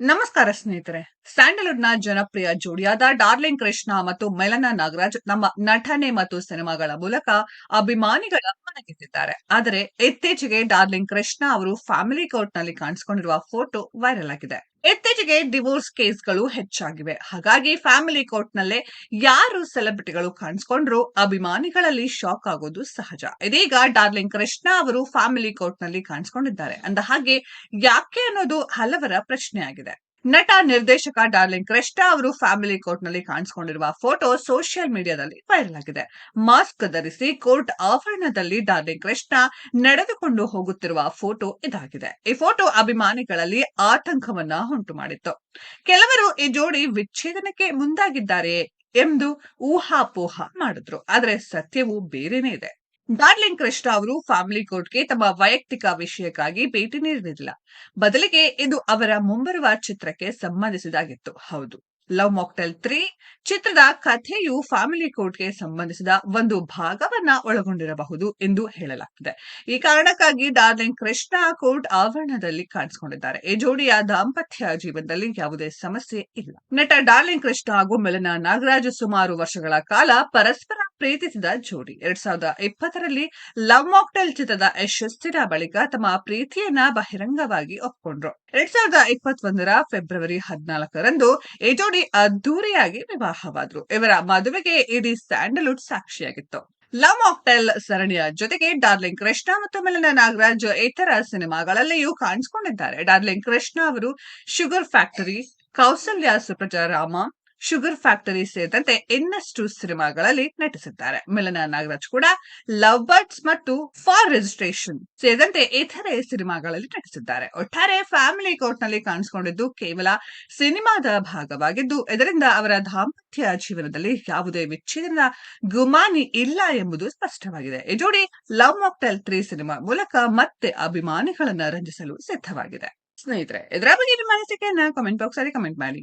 ನಮಸ್ಕಾರ ಸ್ನೇಹಿತರೆ. ಸ್ಯಾಂಡಲ್ವುಡ್ನ ಜನಪ್ರಿಯ ಜೋಡಿಯಾದ ಡಾರ್ಲಿಂಗ್ ಕೃಷ್ಣ ಮತ್ತು ಮೆಲನಾ ನಾಗರಾಜ್ ನಮ್ಮ ನಟನೆ ಮತ್ತು ಸಿನಿಮಾಗಳ ಮೂಲಕ ಅಭಿಮಾನಿಗಳ ಮನಗೆದ್ದಿದ್ದಾರೆ ಆದರೆ ಇತ್ತೀಚೆಗೆ ಡಾರ್ಲಿಂಗ್ ಕೃಷ್ಣ ಅವರು ಫ್ಯಾಮಿಲಿ ಕೋರ್ಟ್ನಲ್ಲಿ ಕಾಣಿಸಿಕೊಂಡಿರುವ ಫೋಟೋ ವೈರಲ್ ಆಗಿದೆ. ಇತ್ತೀಚೆಗೆ ಡಿವೋರ್ಸ್ ಕೇಸ್ಗಳು ಹೆಚ್ಚಾಗಿವೆ. ಹಾಗಾಗಿ ಫ್ಯಾಮಿಲಿ ಕೋರ್ಟ್ ನಲ್ಲೇ ಯಾರು ಸೆಲೆಬ್ರಿಟಿಗಳು ಕಾಣಿಸ್ಕೊಂಡ್ರು ಅಭಿಮಾನಿಗಳಲ್ಲಿ ಶಾಕ್ ಆಗೋದು ಸಹಜ. ಇದೀಗ ಡಾರ್ಲಿಂಗ್ ಕೃಷ್ಣ ಅವರು ಫ್ಯಾಮಿಲಿ ಕೋರ್ಟ್ನಲ್ಲಿ ಕಾಣಿಸ್ಕೊಂಡಿದ್ದಾರೆ. ಅಂದ ಹಾಗೆ ಯಾಕೆ ಅನ್ನೋದು ಹಲವರ ಪ್ರಶ್ನೆಯಾಗಿದೆ. ನಟ ನಿರ್ದೇಶಕ ಡಾರ್ಲಿಂಗ್ ಕೃಷ್ಣ ಅವರು ಫ್ಯಾಮಿಲಿ ಕೋರ್ಟ್ನಲ್ಲಿ ಕಾಣಿಸಿಕೊಂಡಿರುವ ಫೋಟೋ ಸೋಷಿಯಲ್ ಮೀಡಿಯಾದಲ್ಲಿ ವೈರಲ್ ಆಗಿದೆ. ಮಾಸ್ಕ್ ಧರಿಸಿ ಕೋರ್ಟ್ ಆವರಣದಲ್ಲಿ ಡಾರ್ಲಿಂಗ್ ಕೃಷ್ಣ ನಡೆದುಕೊಂಡು ಹೋಗುತ್ತಿರುವ ಫೋಟೋ ಇದಾಗಿದೆ. ಈ ಫೋಟೋ ಅಭಿಮಾನಿಗಳಲ್ಲಿ ಆತಂಕವನ್ನ ಉಂಟು ಮಾಡಿತ್ತು. ಕೆಲವರು ಈ ಜೋಡಿ ವಿಚ್ಛೇದನಕ್ಕೆ ಮುಂದಾಗಿದ್ದಾರೆ ಎಂದು ಊಹಾಪೋಹ ಮಾಡಿದ್ರು. ಆದ್ರೆ ಸತ್ಯವು ಬೇರೆನೇ ಇದೆ. ಡಾರ್ಲಿಂಗ್ ಕೃಷ್ಣ ಅವರು ಫ್ಯಾಮಿಲಿ ಕೋರ್ಟ್ಗೆ ತಮ್ಮ ವೈಯಕ್ತಿಕ ವಿಷಯಕ್ಕಾಗಿ ಭೇಟಿ ನೀಡಿರಲಿಲ್ಲ. ಬದಲಿಗೆ ಇದು ಅವರ ಮುಂಬರುವ ಚಿತ್ರಕ್ಕೆ ಸಂಬಂಧಿಸಿದಾಗಿತ್ತು. ಹೌದು. ಲವ್ ಮಾಕ್ಟೆಲ್ ತ್ರೀ ಚಿತ್ರದ ಕಥೆಯು ಫ್ಯಾಮಿಲಿ ಕೋರ್ಟ್ಗೆ ಸಂಬಂಧಿಸಿದ ಒಂದು ಭಾಗವನ್ನ ಒಳಗೊಂಡಿರಬಹುದು ಎಂದು ಹೇಳಲಾಗಿದೆ ಈ ಕಾರಣಕ್ಕಾಗಿ ಡಾರ್ಲಿಂಗ್ ಕೃಷ್ಣ ಕೋರ್ಟ್ ಆವರಣದಲ್ಲಿ ಕಾಣಿಸಿಕೊಂಡಿದ್ದಾರೆ. ಈ ಜೋಡಿಯ ದಾಂಪತ್ಯ ಜೀವನದಲ್ಲಿ ಯಾವುದೇ ಸಮಸ್ಯೆ ಇಲ್ಲ. ನಟ ಡಾರ್ಲಿಂಗ್ ಕೃಷ್ಣ ಹಾಗೂ ಮೆಲನಾ ನಾಗರಾಜ್ ಸುಮಾರು ವರ್ಷಗಳ ಕಾಲ ಪರಸ್ಪರ ಪ್ರೀತಿಸಿದ ಜೋಡಿ. ಎರಡ್ ಸಾವಿರದ ಇಪ್ಪತ್ತರಲ್ಲಿ ಲವ್ ಮಾಕ್ಟೆಲ್ ಚಿತ್ರದ ಯಶಸ್ಸಿನ ಬಳಿಕ ತಮ್ಮ ಪ್ರೀತಿಯನ್ನ ಬಹಿರಂಗವಾಗಿ ಒಪ್ಕೊಂಡ್ರು. ಎರಡ್ ಸಾವಿರದ ಇಪ್ಪತ್ತೊಂದರ ಫೆಬ್ರವರಿ ಹದಿನಾಲ್ಕರಂದು ಈ ಜೋಡಿ ಅದ್ದೂರಿಯಾಗಿ ವಿವಾಹವಾದ್ರು. ಇವರ ಮದುವೆಗೆ ಇಡೀ ಸ್ಯಾಂಡಲ್ವುಡ್ ಸಾಕ್ಷಿಯಾಗಿತ್ತು. ಲವ್ ಮಾಕ್ಟೆಲ್ ಸರಣಿಯ ಜೊತೆಗೆ ಡಾರ್ಲಿಂಗ್ ಕೃಷ್ಣ ಮತ್ತು ಮೆಲನ ನಾಗರಾಜ್ ಇತರ ಸಿನಿಮಾಗಳಲ್ಲಿಯೂ ಕಾಣಿಸಿಕೊಂಡಿದ್ದಾರೆ. ಡಾರ್ಲಿಂಗ್ ಕೃಷ್ಣ ಅವರು sugar factory, Kausalya Suprajarama sugar factory ಸೇರಿದಂತೆ ಇನ್ನಷ್ಟು ಸಿನಿಮಾಗಳಲ್ಲಿ ನಟಿಸಿದ್ದಾರೆ. ಮಿಲನ ನಾಗರಾಜ್ ಕೂಡ ಲವ್ ಬರ್ಡ್ಸ್ ಮತ್ತು ಫಾರ್ ರಿಜಿಸ್ಟ್ರೇಷನ್ ಸೇರಿದಂತೆ ಇತರೆ ಸಿನಿಮಾಗಳಲ್ಲಿ ನಟಿಸಿದ್ದಾರೆ. ಒಟ್ಟಾರೆ ಫ್ಯಾಮಿಲಿ ಕೋರ್ಟ್ನಲ್ಲಿ ಕಾಣಿಸಿಕೊಂಡಿದ್ದು ಕೇವಲ ಸಿನಿಮಾದ ಭಾಗವಾಗಿದ್ದು, ಇದರಿಂದ ಅವರ ದಾಂಪತ್ಯ ಜೀವನದಲ್ಲಿ ಯಾವುದೇ ವಿಚ್ಛೇದನ ಗುಮಾನಿ ಇಲ್ಲ ಎಂಬುದು ಸ್ಪಷ್ಟವಾಗಿದೆ. ಈ ಜೋಡಿ ಲವ್ ಮಾಕ್ಟೆಲ್ ತ್ರೀ ಸಿನಿಮಾ ಮೂಲಕ ಮತ್ತೆ ಅಭಿಮಾನಿಗಳನ್ನ ರಂಜಿಸಲು ಸಿದ್ಧವಾಗಿದೆ. ಸ್ನೇಹಿತರೆ, ಇದರ ಬಗ್ಗೆ ನಿಮ್ಮ ಬಾಕ್ಸ್ ಅಲ್ಲಿ ಕಮೆಂಟ್ ಮಾಡಿ.